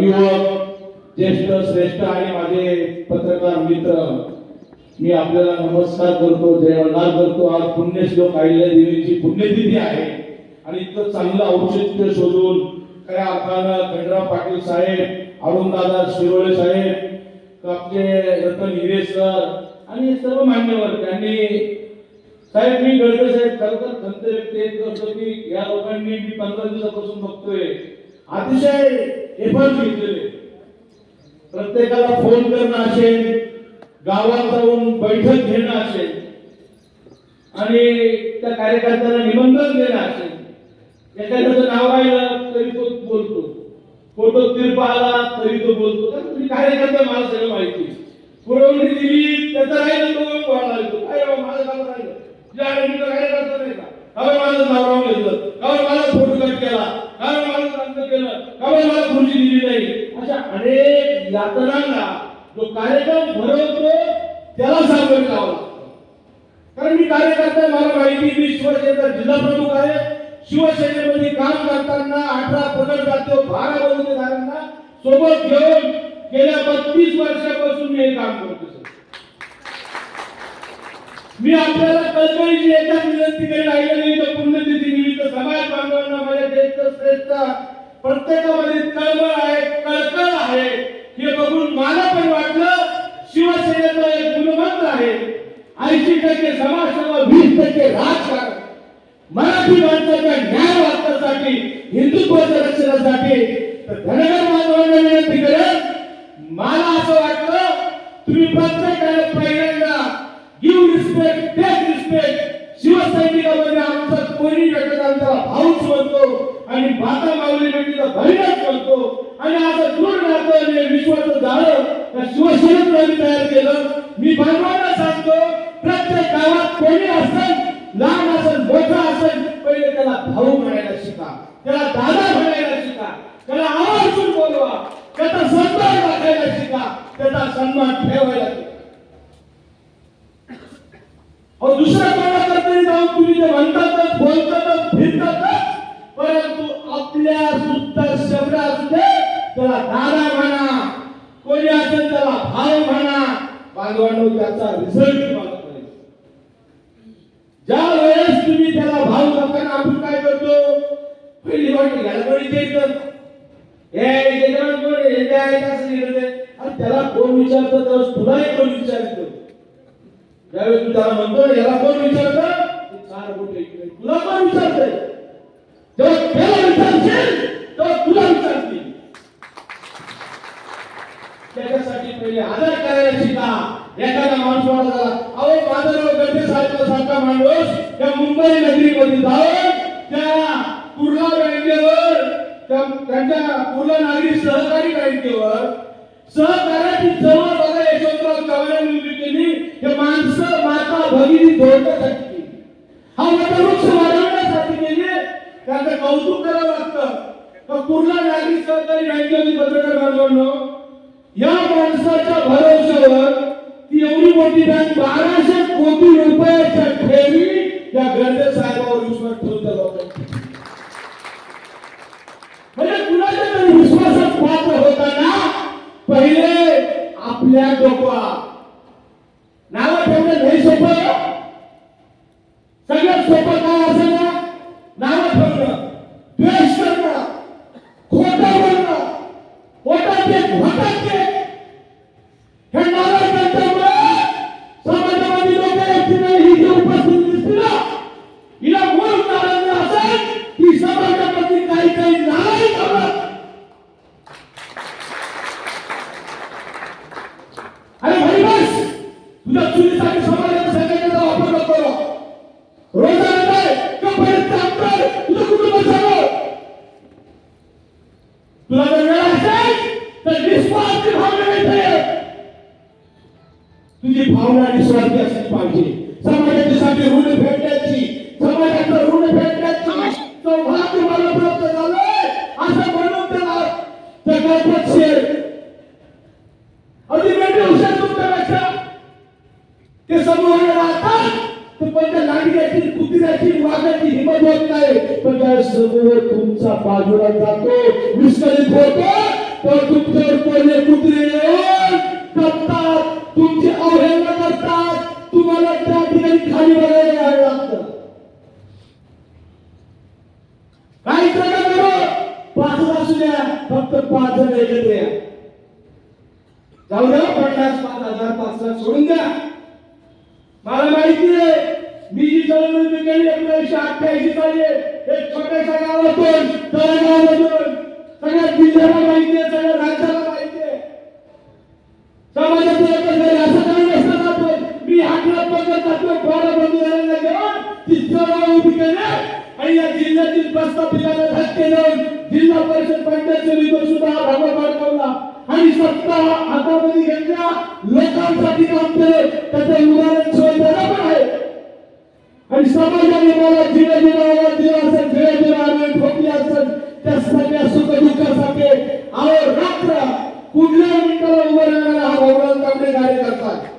युवक ज्येष्ठ श्रेष्ठ आणि माझे पत्रकार मित्र मी आपल्याला नमस्कार करतो जयवंदना करतो. आज पुण्यश्लोक आहिल्या देवीची पुण्यतिथी आहे आणि इतकं चांगलं औषध शोधून खऱ्या अर्थानं खंडराव पाटील साहेब अरुणदादा शिरोळे साहेब आपले रतन हिरे सर आणि हे सर्व मान्यवर त्यांनी साहेब मी गडकरी साहेब खरोखर खंत व्यक्त करतो की या लोकांनी मी पंधरा दिवसापासून बघतोय. अतिशय एफर्ट घेतलेले. प्रत्येकाला फोन करणं असेल गावात जाऊन बैठक घेणं असेल आणि त्या कार्यकर्त्यांना निमंत्रण देणं असेल एखाद्याचं नाव राहिलं तरी तो बोलतो. फोटो तिरपा आला तरी तो बोलतो. कारण तुम्ही कार्यकर्ता मला सगळं माहिती. पुरवणी दिली त्याचं राहिलं तो बोलणार तो काय माझं नाव राहिलं. तुझ्या कार्यकर्ता नाही का? माझं नाव राहून घेतलं. माझा फोटो कट केला काय माझं चांगलं केलं काय मला खुर्ची दिली नाही अशा अनेक जो कार्यक्रम भरवतो त्याला सामोरे जावं लागतं. कारण मी कार्यकर्ता मला माहिती मी शिवसेनेचा जिल्हा प्रमुख आहे. शिवसेनेमध्ये काम करताना अठरा पगड जातो बारा बंदूकदारांना सोबत घेऊन गेल्या बत्तीस वर्षापासून मी हे काम करतो मी आपल्याला कल्पनेची एकच विनंती करेन आईला तर पुण्यतिथी निमित्त समाज बांधवांना माझ्या ज्येष्ठ श्रेष्ठ प्रत्येकामध्ये कळमळ आहे कळकळ आहे. हे बघून मला पण वाटलं शिवसेनेचं एक गुणमंत्र आहे. ऐंशी टक्के समाजसेवा वीस टक्के राजकारण. मराठी माणसाच्या न्याय वाचण्यासाठी हिंदुत्वाच्या रक्षणासाठी. तर धनगर बांधवांना विनंती करेन मला असं वाटलं तुम्ही प्रत्येकाने पहिल्यांदा गिव्ह रिस्पेक्ट टेक रिस्पेक्ट शिवसैनिकामध्ये आमचा कोणी घटकांचा आमचा भाऊच म्हणतो आणि माता माऊली म्हणजे आपल्या सुद्धा शब्द असते त्याला दादा म्हणा कोणी असेल त्याला भाव म्हणा. बांधवांनो त्याचा रिझल्ट तुम्हाला ज्या वेळेस तुम्ही त्याला भाव करताना आपण काय करतो? पहिली गोष्ट गडबडीत येतं हे कोण हे असं लिहिलं आणि त्याला कोण विचारतं? त्यावेळेस तुलाही कोण विचारतो? ज्यावेळेस तू त्याला म्हणतो याला कोण विचारतं? चार बोट तुला कोण विचारतंय जेव्हा त्याला विचारशील तेव्हा तुला विचारतील त्याच्यासाठी पहिले आदर करायला शिका एखादा माणूस वाटला अहो माझा नाव गडे साहेब सारखा माणूस त्या मुंबई नगरीमध्ये जाऊन त्या कुर्ला बँकेवर त्यांच्या कुर्ला नागरी सहकारी बँकेवर सहकार्याची जवळ बघा यशवंतराव चव्हाण उभी केली हे माणसं माता भगिनी जोडण्यासाठी हा मोठा वाढवण्यासाठी केले त्याचं कौतुक करावं लागतं. तर कुर्ला नागरी सहकारी बँकेमध्ये पत्रकार बांधवांनो या माणसाच्या भरोश्यावर ती एवढी मोठी बँक बाराशे कोटी रुपयाच्या ठेवी या गर्दे साहेबावर विश्वास ठेवता लोकांनी म्हणजे कुणाच्या तरी विश्वासात पात्र होताना पहिले आपल्या डोकवा नाव ठेवणं नाही सोपं. सगळ्यात सोपं काय असेल? तुझी भावना निस्वार्थी असली पाहिजे. समाजाच्यासाठी ऋण फेडण्याची समाजाचं ऋण फेडण्याची सौभाग्य मला प्राप्त झालंय. असं म्हणून त्याला शेर हुशार तुमच्यापेक्षा ते समूहाने राहतात ते पण त्या लांडग्याची कुत्र्याची वाघाची होत नाही. पण त्या समोर तुमचा बाजूला जातो. विस्कळीत होतो. तर तुमच्यावर पहिले कुत्रे येऊन करतात तुमची अवहेलना करतात. तुम्हाला त्या ठिकाणी खाली बघायला यावं लागतं. काही नका करू. पाच असू द्या. फक्त पाच जण एकत्र या. जाऊ द्या. पन्नास पाच हजार पाच लाख सोडून द्या. मला माहिती आहे. मी जी चालवलं एकोणीसशे अठ्ठ्याऐंशी साली एक छोट्याशा गावातून तळगावातून सगळ्या जिल्ह्याला माहिती आहे सगळ्या राज्याला माहिती आहे. समाजातून एकच असं काही नसतं आपण. मी हातला पकडत जातो पोरं बंधू घेऊन तिथं चळवळ उभी केले. आणि या जिल्ह्यातील प्रस्थापितांना धक्के देऊन जिल्हा परिषद पंचायत समितीवर सुद्धा हा भगवा पाठवला आणि सत्ता हातामध्ये घेतल्या लोकांसाठी काम केले. त्याचं उदाहरण आणि समाजाने मला जिरे जिरा दिला असेल जिरे जिरा आम्ही ठोकली असेल त्या सगळ्या सुख दुःखासाठी आहो रात्र कुठल्या मिनिटाला उभं राहणारा हा भगवान तांबडे कार्य करतात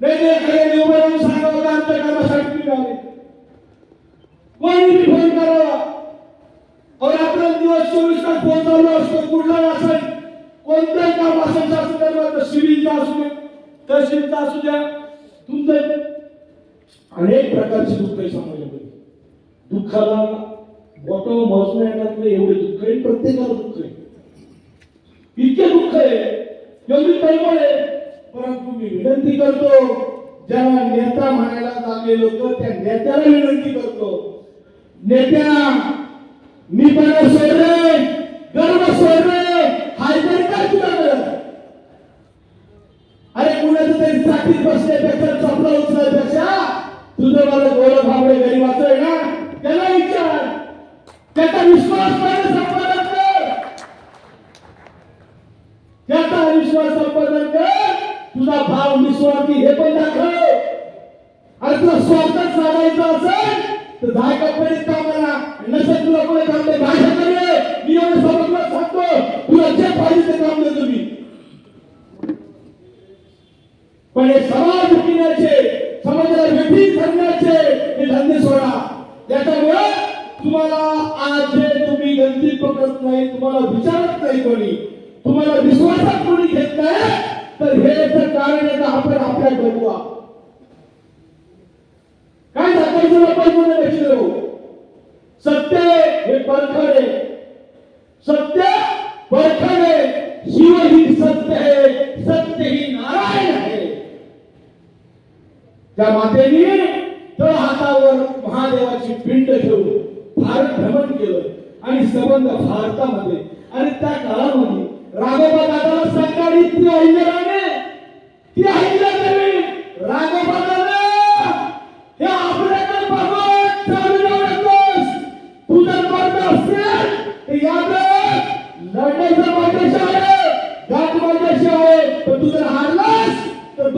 नाही उभं राहून सांगावं आमच्या कामासाठी निघाले कोणी फोन करावा. और दिवस चोवीस तास फोन चालू असतो. कुठलाही असेल कोणतंही काम असेल शासनाचं सिव्हिलचा असू दे तहसीलचा असू द्या तुमचं अनेक प्रकारचे दुःख आहे समाजामध्ये. दुःखाला बोटं महसूल येणार नाही एवढे दुःख आहे प्रत्येकाला दुःख आहे. इतके दुःख आहे एवढी तळमळ आहे. परंतु मी विनंती करतो ज्याला नेता म्हणायला लागले लोक त्या नेत्याला विनंती करतो. नेत्या मी पण सोडलं रे गर्व सोड रे हाय तरी काय तुझ्याकडे अरे कुणाचं तरी साठी बसण्यापेक्षा चपला उचलण्यापेक्षा तुझं मला गोळ भावडे गरीबाचं आहे ना? त्याला विचार. त्याचा विश्वास पाहिजे संपादन कर. त्याचा विश्वास संपादन कर. तुझा भाव निस्वार्थी हे पण दाखव. अरे तुला स्वार्थच साधायचं असेल तर दहा कंपनीत कामाला नसेल तुला कोणी काम नाही भाषा करे मी एवढं समजलं सांगतो. तुला जे पाहिजे ते काम देतो मी पण हे समाज पिण्याचे समाजाला व्यक्ती करण्याचे हे धंदे सोडा. त्याच्यामुळे तुम्हाला आज जे तुम्ही गणती पकडत नाही तुम्हाला विचारत नाही कोणी तुम्हाला विश्वासात कोणी घेत नाही तर हे याचं कारण आहे आपण आपल्या बघूया. काय सांगायचं आपण लक्ष देऊ सत्य हे परखड आहे. सत्य परखड आहे. शिव ही सत्य आहे सत्य ही नारायण आहे त्या मातेने तळ हातावर महादेवाची पिंड ठेवून भारत भ्रमण केलं आणि संबंध भारतामध्ये. आणि त्या काळामध्ये राघोबा दादाला सकाळी ती अहिल्याने ती अहिल्यादेवी राघोबा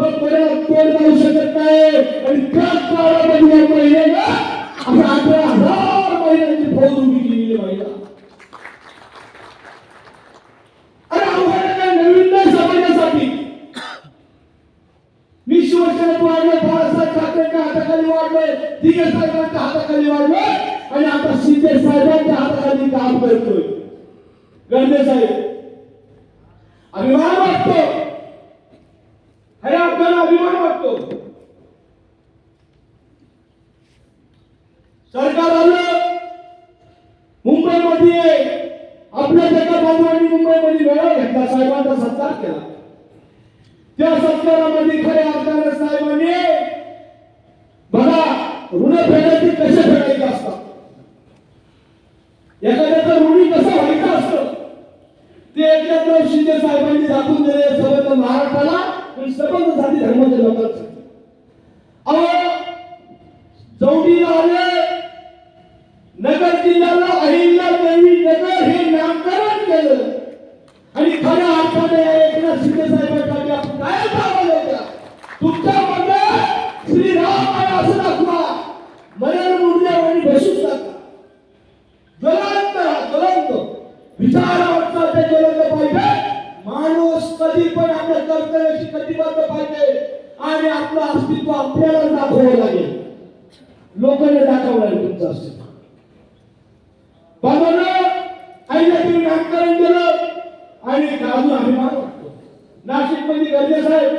तर बघ कोणाला जाऊ शकत नाही. आणि त्याच काळामध्ये या महिन्याला अशा अठरा हजार महिन्यांची फौज उभी केलेली महिला. अरे नवीन नाही समाजासाठी? बाळासाहेब ठाकरेंच्या हाताखाली दिगे साहेबांच्या हाताखाली आणि आता शिंदे साहेबांच्या हाताखाली काम करतोय. गंडे साहेब अभिमान वाटतो अरे आपल्याला अभिमान वाटतो. सरकार आलं मुंबईमध्ये आपल्या जगा बांधवांनी मुंबईमध्ये मेळावा घेतला. साहेबांचा सत्कार केला. त्या सत्कारामध्ये खऱ्या अर्थाने साहेबांनी बघा ऋण फेडायचे कसे फेडायचे असतात? एखाद्याचं ऋणी कसं व्हायचं असतं? ते एकनाथराव शिंदे साहेबांनी दाखवून दिले संबंध महाराष्ट्राला मी सबंध जाती आले नगर जिल्ह्याला अहिल्या देवी नगर हे नामकरण केलं. आणि खऱ्या अर्थाने एकनाथ शिंदे साहेबांसाठी काय तुमच्या मध्ये श्रीराम आहे असं दाखवा. मरण मुर्द्या आणि बसून दाखवा. ज्वलंत ज्वलंत. विचारा कधी पण आपल्या कर्तव्याशी कटिबद्ध पाहिजे आणि आपलं अस्तित्व आपल्याला दाखवावं लागेल. लोकांनी दाखवलं लागेल तुमचं अस्तित्व. बाबांना आईला तुम्ही नामकरण केलं आणि अजून अभिमान नाशिकमध्ये गरजे साहेब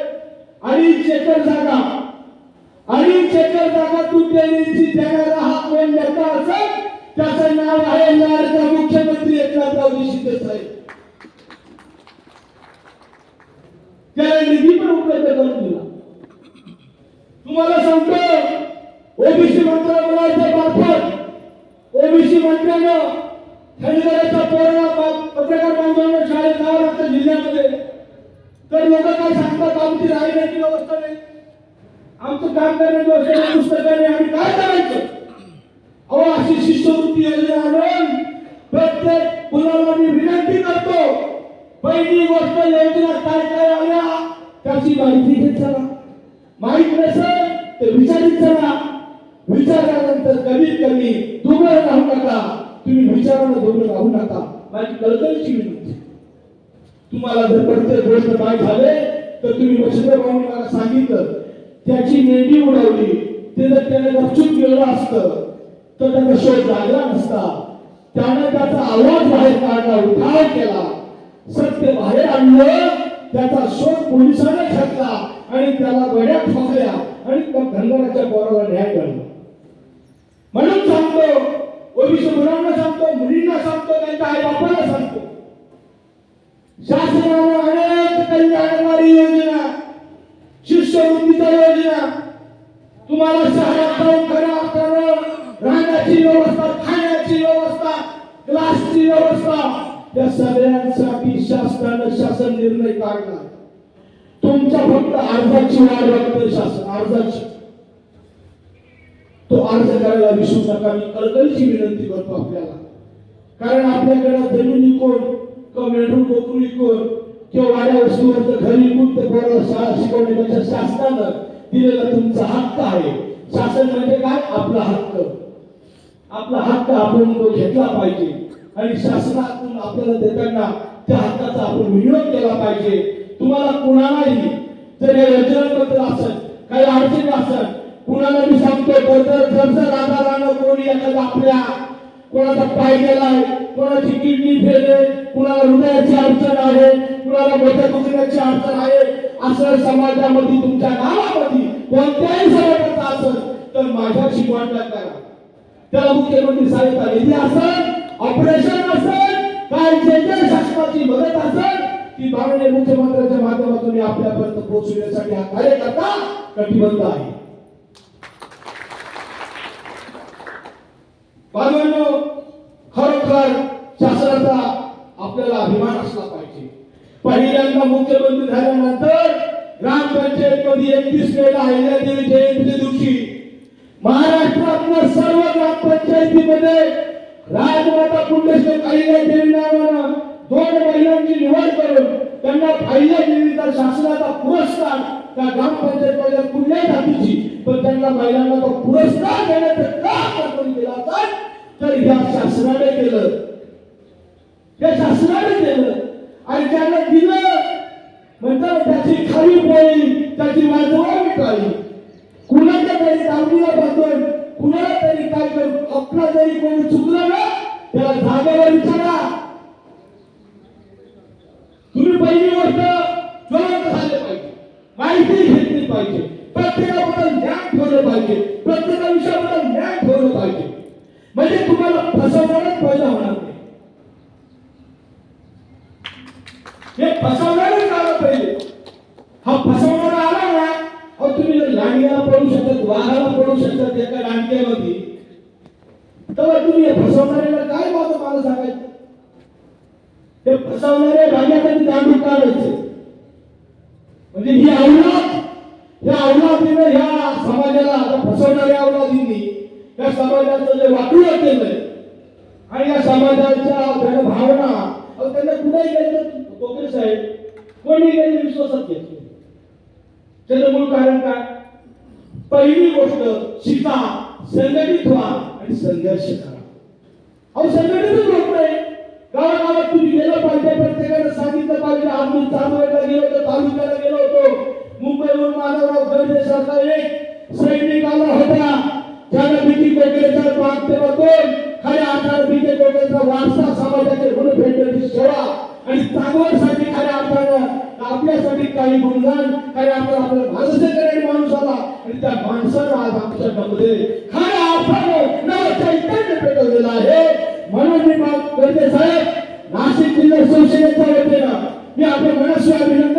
आणि शेकर जागा आणि शेकर जागा तुटलेली देणारा हा कोण नेता त्याचं नाव आहे मुख्यमंत्री एकनाथराव शिंदे साहेब. पण उपलब्ध करून दिला. तुम्हाला सांगतो ओबीसी मंत्रालयाच्या मार्फत ओबीसी मंत्र्यानं खंडगराच्या पोराला पत्रकार बांधवांना शाळेत जावं लागतं जिल्ह्यामध्ये. तर लोक काय सांगतात आमची राहण्याची व्यवस्था नाही. आमचं काम करण्याची व्यवस्था पुस्तकाने आम्ही काय करायचं? अहो अशी शिष्यवृत्ती योजना आणून प्रत्येक मुलाला मी विनंती करतो पहिली गोष्ट योजना काय काय आल्या? त्याची माहिती घेत चला. माहीत नसेल तर विचारित चला. विचारल्यानंतर कमीत कमी दुबळ राहू नका. तुम्ही विचारानं दुबळ राहू नका. माझी कळकळीची विनंती. तुम्हाला जर प्रत्येक गोष्ट माहीत झाले तर तुम्ही मच्छिंद्र भाऊनी मला सांगितलं. त्याची मेंढी उडवली. ते जर त्याने गपचूप गेलं असतं तर त्याचा शोध लागला नसता. त्याने त्याचा आवाज बाहेर काढला उठाव केला. सत्य बाहेर आणलं त्याचा शोध पोलिसाने घेतला आणि त्याला गड्या ठोकल्या आणि त्या धनगराच्या पोराला न्याय मिळाला. म्हणून सांगतो ओबीसी मुलांना सांगतो मुलींना सांगतो त्यांच्या आई बापाला सांगतो. शासनानं अनेक कल्याणकारी योजना शिष्यवृत्तीच्या योजना तुम्हाला शहरात जाऊन खऱ्या अर्थानं राहण्याची व्यवस्था खाण्याची व्यवस्था क्लासची व्यवस्था या सगळ्यांसाठी शासनानं शासन निर्णय काढला. तुमच्या फक्त अर्जाची वाढ बघतोय शासन अर्जाची. तो अर्ज करायला विसरू नका. मी कळकळीची विनंती करतो आपल्याला. कारण आपल्याकडे जमिनी कोण? किंवा मेंढरू कोकरू कोण? किंवा वाड्या वस्तूवरचं घरी विकून ते पोराला शाळा शिकवण्यापेक्षा शासनानं दिलेला तुमचा हक्क आहे. शासन म्हणजे काय? आपला हक्क. आपला हक्क आपण तो घेतला पाहिजे. आणि शासनातून आपल्याला देताना त्या हक्काचा आपण विनियोग केला पाहिजे. तुम्हाला कुणालाही जर या योजनांबद्दल असेल काही अडचणी असेल कुणाला मी सांगतो जर जर आधारानं कोणी एखादा आपल्या कोणाचा पाय गेलाय कोणाची किडनी फेल कुणाला हृदयाची अडचण आहे कुणाला मोठ्या दुखण्याची अडचण आहे असं समाजामध्ये तुमच्या गावामध्ये कोणत्याही समाजाचा असेल तर माझ्याशी कॉन्टॅक्ट करा. त्याला मुख्यमंत्री साहेब निधी असेल ऑपरेशन असेल काय जे जे शासनाची मदत असेल ती माननीय मुख्यमंत्र्यांच्या माध्यमातून आपल्यापर्यंत पोहोचविण्यासाठी हा कार्यकर्ता कटिबद्ध आहे. बांधवांनो खरोखर शासनाचा आपल्याला अभिमान असला पाहिजे. पहिल्यांदा मुख्यमंत्री झाल्यानंतर ग्रामपंचायत मध्ये एकतीस मेला अहिल्यादेवी जयंतीच्या दिवशी महाराष्ट्रातल्या सर्व ग्रामपंचायतीमध्ये राजमाता पुण्यश्लोक अहिल्यादेवी नावानं दोन महिलांची निवड करून त्यांना अहिल्यादेवीचा शासनाचा पुरस्कार त्या ग्रामपंचायतीमध्ये कुठल्याही जातीची पण त्यांना महिलांना तो पुरस्कार देण्याचं का जर केला तर तर ह्या शासनाने केलं. या शासनाने केलं. आणि त्यांना दिलं म्हणतात त्याची खाली पोळी त्याची वाजवा मिटाळी कुणाच्या तरी दावणीला बांधून कुणाला तरी काय करू? आपला जरी कोणी चुकलं ना त्याला जागेवर विचारा. ते फसवणारे भाग्यासाठी दांडू काढायचे. म्हणजे ही अवलाद या अवलादीनं ह्या समाजाला आता फसवणाऱ्या अवलादींनी या समाजाचं जे वाटूळ केलंय आणि या समाजाच्या त्यांना भावना अहो त्यांना कुठेही गेलं कोकरे साहेब कोणी गेले विश्वासात घेतले. त्याचं मूळ कारण काय? पहिली गोष्ट शिका संघटित व्हा आणि संघर्ष करा. अहो संघटितच माधवराव खडसे एक सैनिक आला होता ज्याला भीती कोकणच्या माध्यमातून खऱ्या अर्थानं भीती कोकणचा वारसा समाजाचे गुण भेटण्याची सेवा आणि चांगल्यासाठी खऱ्या अर्थानं आपल्यासाठी काही गुणगान खऱ्या अर्थानं आपल्या माणसे करणारी माणूस आला. आणि त्या माणसानं आज आमच्या आमच्यामध्ये खऱ्या अर्थानं नव चैतन्य पेटवलेलं आहे. म्हणून मी मा- गर्जे साहेब. नाशिक जिल्हा शिवसेनेच्या वतीनं मी आपल्या मनस्वी अभिनंदन